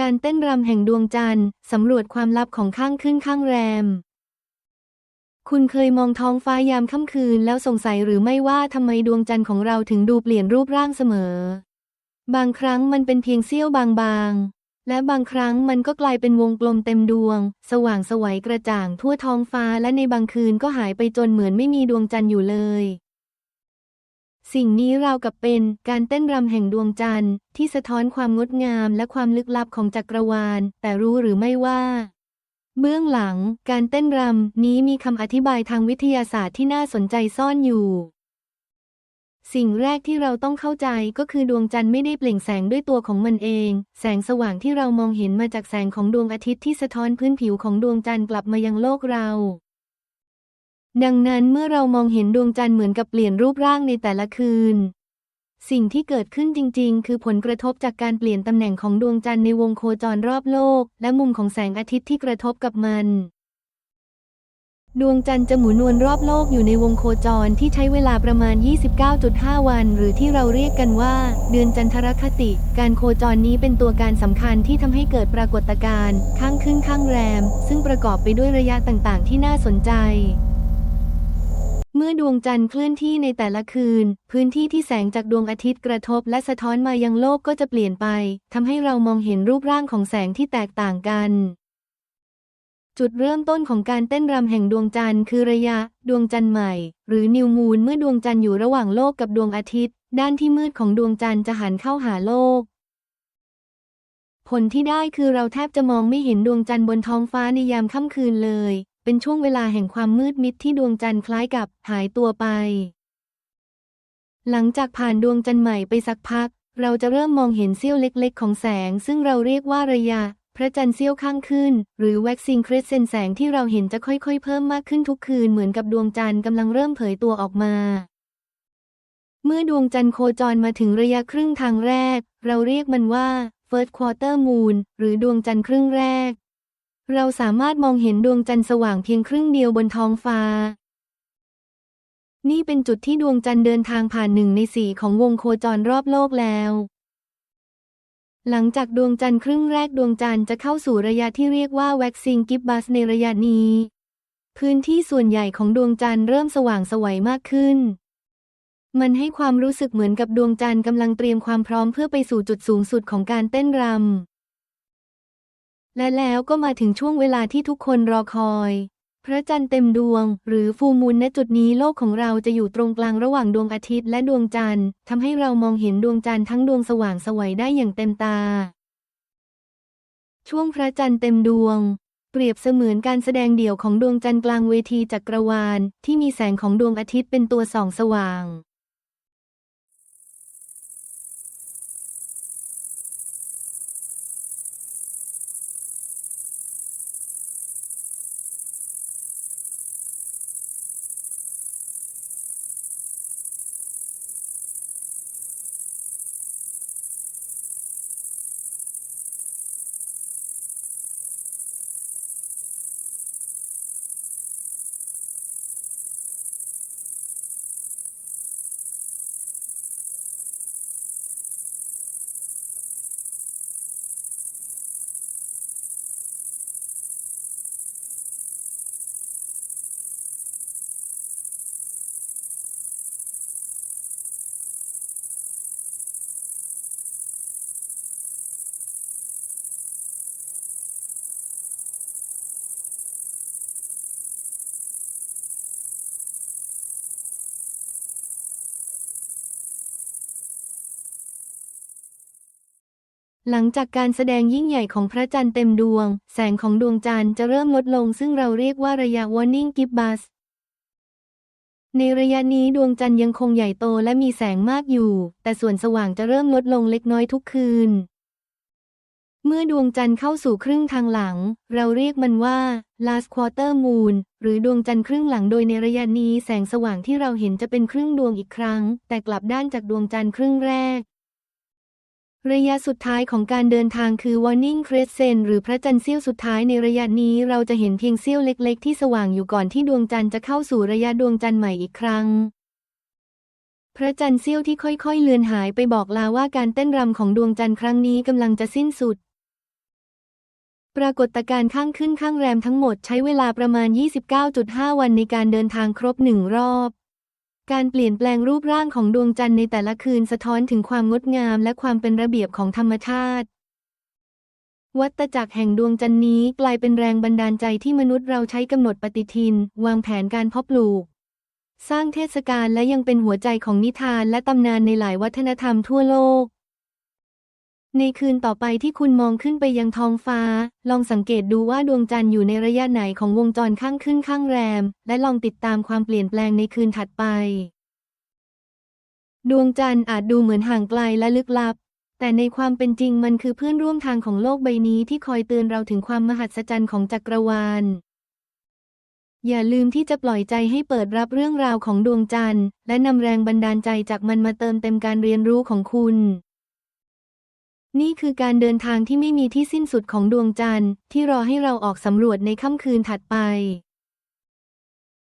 การเต้นรำแห่งดวงจันทร์สำรวจความลับของข้างขึ้นข้างแรม คุณเคยมองท้องฟ้ายามค่ำคืนแล้วสงสัยหรือไม่ว่าทำไมดวงจันทร์ของเราถึงดูเปลี่ยนรูปร่างเสมอ บางครั้งมันเป็นเพียงเสี้ยวบางๆ และบางครั้งมันก็กลายเป็นวงกลมเต็มดวง สว่างสวัยกระจ่างทั่วท้องฟ้าและในบางคืนก็หายไปจนเหมือนไม่มีดวงจันทร์อยู่เลย สิ่งนี้ราวกับเป็นการเต้นรำแห่งดวงจันทร์ ที่สะท้อนความงดงามและความลึกลับของจักรวาล แต่รู้หรือไม่ว่า เบื้องหลัง การเต้นรำนี้มีคำอธิบายทางวิทยาศาสตร์ที่น่าสนใจซ่อนอยู่ สิ่งแรกที่เราต้องเข้าใจก็คือดวงจันทร์ไม่ได้เปล่งแสงด้วยตัวของมันเอง แสงสว่างที่เรามองเห็นมาจากแสงของดวงอาทิตย์ที่สะท้อนพื้นผิวของดวงจันทร์กลับมายังโลกเรา ดังนั้นเมื่อเรามองเห็นดวงจันทร์เหมือนกับเปลี่ยนรูปร่างในแต่ละคืน สิ่งที่เกิดขึ้นจริง ๆ คือผลกระทบจากการเปลี่ยนตำแหน่งของดวงจันทร์ในวงโคจรรอบโลก และมุมของแสงอาทิตย์ที่กระทบกับมัน ดวงจันทร์จะหมุนวนรอบโลกอยู่ในวงโคจรที่ใช้เวลาประมาณ 29.5 วัน หรือที่เราเรียกกันว่า เดือนจันทรคติ การโคจรนี้เป็นตัวการสำคัญที่ทำให้เกิดปรากฏการณ์ข้างขึ้นข้างแรม ซึ่งประกอบไปด้วยระยะต่างๆ ที่น่าสนใจ เมื่อดวงจันทร์เคลื่อนที่ในแต่ละคืน พื้นที่ที่แสงจากดวงอาทิตย์กระทบและสะท้อนมายังโลกก็จะเปลี่ยนไป ทำให้เรามองเห็นรูปร่างของแสงที่แตกต่างกัน จุดเริ่มต้นของการเต้นรำแห่งดวงจันทร์คือระยะ ดวงจันทร์ใหม่ หรือนิวมูนเมื่อดวงจันทร์อยู่ระหว่างโลกกับดวงอาทิตย์ ด้านที่มืดของดวงจันทร์จะหันเข้าหาโลก ผลที่ได้คือเราแทบจะมองไม่เห็นดวงจันทร์บนท้องฟ้าในยามค่ำคืนเลย เป็นช่วงเวลาแห่งความมืดมิดที่ดวงจันทร์คล้ายกับหายตัวไป หลังจากผ่านดวงจันทร์ใหม่ไปสักพัก เราจะเริ่มมองเห็นเสี้ยวเล็กๆ ของแสง ซึ่งเราเรียกว่าระยะ พระจันทร์เสี้ยวข้างขึ้น หรือแว็กซิงคริสเซนแสงที่เราเห็นจะค่อยๆ เพิ่มมากขึ้นทุกคืนเหมือนกับดวงจันทร์กำลังเริ่มเผยตัวออกมาเมื่อดวงจันทร์โคจรมาถึงระยะครึ่งทางแรก เราเรียกมันว่า First Quarter Moon หรือดวงจันทร์ครึ่งแรก เราสามารถมองเห็นดวงจันทร์สว่างเพียงครึ่งเดียวบนท้องฟ้า นี่เป็นจุดที่ดวงจันทร์เดินทางผ่านหนึ่งในสี่ของวงโคจรรอบโลกแล้ว หลังจากดวงจันทร์ครึ่งแรกดวงจันทร์จะเข้าสู่ระยะที่เรียกว่า waxing gibbous ในระยะนี้ พื้นที่ส่วนใหญ่ของดวงจันทร์เริ่มสว่างสวัยมากขึ้น มันให้ความรู้สึกเหมือนกับดวงจันทร์กำลังเตรียมความพร้อมเพื่อไปสู่จุดสูงสุดของการเต้นรำ และแล้วก็มาถึงช่วงเวลาที่ทุกคนรอคอย พระจันทร์เต็มดวง หรือฟูมูลณจุดนี้โลกของเราจะอยู่ตรงกลางระหว่างดวงอาทิตย์และดวงจันทร์ทำให้เรามองเห็นดวงจันทร์ทั้งดวงสว่างไสวัยได้อย่างเต็มตา ช่วงพระจันทร์เต็มดวง เปรียบเสมือนการแสดงเดี่ยวของดวงจันทร์กลางเวทีจักรวาล ที่มีแสงของดวงอาทิตย์เป็นตัวส่องสว่าง หลังจากการแสดงยิ่งใหญ่ของพระจันทร์เต็มดวง แสงของดวงจันทร์จะเริ่มลดลงซึ่งเราเรียกว่าระยะ warning gibbous ในระยะนี้ดวงจันทร์ยังคงใหญ่โตและมีแสงมากอยู่ แต่ส่วนสว่างจะเริ่มลดลงเล็กน้อยทุกคืน เมื่อดวงจันทร์เข้าสู่ครึ่งทางหลัง เราเรียกมันว่า last quarter moon หรือดวงจันทร์ครึ่งหลังโดยในระยะนี้แสงสว่างที่เราเห็นจะเป็นครึ่งดวงอีกครั้ง แต่กลับด้านจากดวงจันทร์ครึ่งแรก ระยะสุดท้ายของการเดินทางคือ warning crescent หรือพระจันทร์เสี้ยวสุดท้ายในระยะนี้เราจะเห็นเพียงเสี้ยวเล็กๆ ที่สว่างอยู่ก่อนที่ดวงจันทร์จะเข้าสู่ระยะดวงจันทร์ใหม่อีกครั้ง พระจันทร์เสี้ยวที่ค่อยๆ เลือนหายไปบอกลาว่าการเต้นรำของดวงจันทร์ครั้งนี้กำลังจะสิ้นสุด ปรากฏการณ์ข้างขึ้นข้างแรมทั้งหมดใช้เวลาประมาณ 29.5 วันในการเดินทางครบหนึ่งรอบ การเปลี่ยนแปลงรูปร่างของดวงจันทร์ในแต่ละคืนสะท้อนถึงความงดงามและความเป็นระเบียบของธรรมชาติ วัตจักรแห่งดวงจันทร์นี้กลายเป็นแรงบันดาลใจที่มนุษย์เราใช้กำหนดปฏิทิน วางแผนการเพาะปลูก สร้างเทศกาลและยังเป็นหัวใจของนิทานและตำนานในหลายวัฒนธรรมทั่วโลก ในคืนต่อไปที่คุณมองขึ้นไปยังท้องฟ้า ลองสังเกตดูว่าดวงจันทร์อยู่ในระยะไหนของวงจรข้างขึ้นข้างแรม และลองติดตามความเปลี่ยนแปลงในคืนถัดไป ดวงจันทร์อาจดูเหมือนห่างไกลและลึกลับ แต่ในความเป็นจริงมันคือเพื่อนร่วมทางของโลกใบนี้ที่คอยเตือนเราถึงความมหัศจรรย์ของจักรวาล อย่าลืมที่จะปล่อยใจให้เปิดรับเรื่องราวของดวงจันทร์ และนำแรงบันดาลใจจากมันมาเติมเต็มการเรียนรู้ของคุณ นี่คือการเดินทางที่ไม่มีที่สิ้นสุดของดวงจันทร์ที่รอให้เราออกสำรวจในค่ำคืนถัดไป